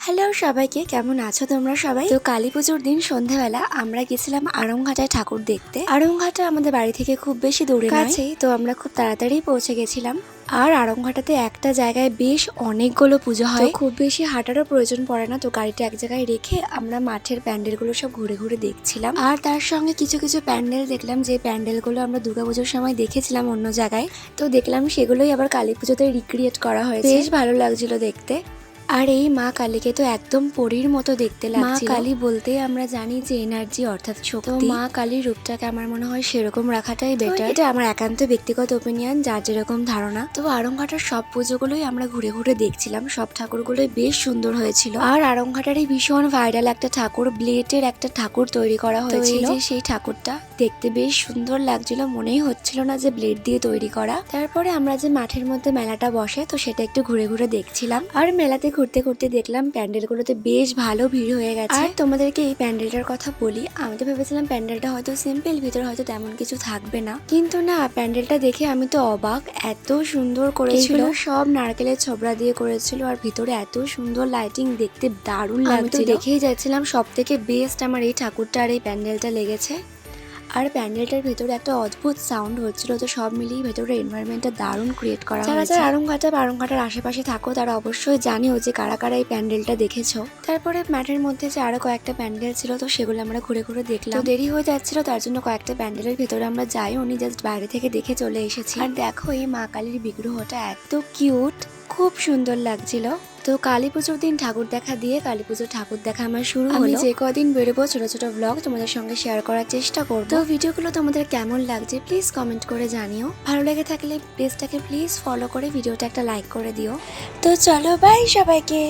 Hello সবাইকে কেমন আছো তোমরা সবাই? তো কালী পুজোর দিন সন্ধ্যাবেলা আমরা গেছিলাম আড়ংঘাটায় ঠাকুর দেখতে। আড়ংঘাটা আমাদের বাড়ি থেকে খুব বেশি দূরে কাছেই তো আমরা খুব তাড়াতাড়ি পৌঁছে গেছিলাম। আর আড়ংঘাটাতে একটা জায়গায় বেশ অনেকগুলো পুজো হয়। খুব বেশি হাঁটারও প্রয়োজন পড়ে না তো গাড়িটা এক জায়গায় রেখে আমরা মাঠের প্যান্ডেলগুলো সব ঘুরে ঘুরে দেখছিলাম। আর তার সঙ্গে কিছু কিছু প্যান্ডেল দেখলাম যে প্যান্ডেলগুলো আমরা দুর্গাপুজোর সময় দেখেছিলাম অন্য জায়গায়। তো দেখলাম সেগুলোই আবার কালী পুজোতে রিক্রিয়েট করা হয়েছে। বেশ ভালো লাগছিল দেখতে। আর এই মা কালীকে তো একদম পরীর মতো দেখতে লাগছে মা কালী বলতে আমরা জানি যে এনার্জি অর্থাৎ শক্তি। মা কালীর রূপটাকে আমার মনে হয় সেরকম রাখাটাই বেটার এটা আমার একান্ত ব্যক্তিগত ওপিনিয়ন যার যেরকম ধারণা। তো আরংঘাটার সব পুজোগুলোই আমরা ঘুরে ঘুরে দেখছিলাম। সব ঠাকুরগুলোই বেশ সুন্দর হয়েছিল। আর আরংঘাটারই ভীষণ ভাইরাল একটা ঠাকুর ব্লেটের একটা ঠাকুর তৈরি করা হয়েছিল। সেই ঠাকুরটা দেখতে বেশ সুন্দর লাগছিল। মনেই হচ্ছিল না যে ব্লেড দিয়ে তৈরি করা। তারপরে আমরা যে মাঠের মধ্যে মেলাটা বসে তো সেটা একটু ঘুরে ঘুরে দেখছিলাম। আর মেলাতে ঘুরতে ঘুরতে দেখলাম প্যান্ডেলগুলোতে বেশ ভালো ভিড় হয়ে গেছে। আর তোমাদেরকে এই প্যান্ডেলটার কথা বলি আমি তো ভেবেছিলাম প্যান্ডেলটা হয়তো সিম্পল ভিতরে হয়তো তেমন কিছু থাকবে না। কিন্তু না প্যান্ডেলটা দেখে আমি তো অবাক এত সুন্দর করেছিল। সব নারকেলের ছোবড়া দিয়ে করেছিল আর ভিতরে এত সুন্দর লাইটিং দেখতে দারুণ লাগছিল। দেখেই যাচ্ছিলাম সব থেকে বেস্ট আমার এই ঠাকুরটা আর এই প্যান্ডেলটা লেগেছে। আর প্যান্ডেলটার ভেতরে একটা অদ্ভুত সাউন্ড হচ্ছিল তো সব মিলিয়ে ভেতরে এনভায়রনমেন্টটা দারুণ ক্রিয়েট করা যারা যারা আরংঘাটা আরংঘাটার আশেপাশে থাকো তারা অবশ্যই জানিও যে কারা কারা এই প্যান্ডেলটা দেখেছ। তারপরে মাঠের মধ্যে যে আরও কয়েকটা প্যান্ডেল ছিল তো সেগুলো আমরা ঘুরে ঘুরে দেখলাম। দেরি হয়ে যাচ্ছিল তার জন্য কয়েকটা প্যান্ডেলের ভেতরে আমরা যাই উনি জাস্ট বাইরে থেকে দেখে চলে এসেছি। আর দেখো এই মা কালীর বিগ্রহটা এত কিউট খুব সুন্দর লাগছিল। তো কালী পুজোর দিন ঠাকুর দেখা দিয়ে কালী পুজোর ঠাকুর দেখা আমার শুরু হলো। যে কদিন বেরোবো ছোট ছোট ব্লগ তোমাদের সঙ্গে শেয়ার করার চেষ্টা করব। তো ভিডিওগুলো তোমাদের কেমন লাগছে প্লিজ কমেন্ট করে জানিও। ভালো লেগে থাকলে পেজটাকে প্লিজ ফলো করে ভিডিওটা একটা লাইক করে দিও। তো চলো বাই সবাইকে।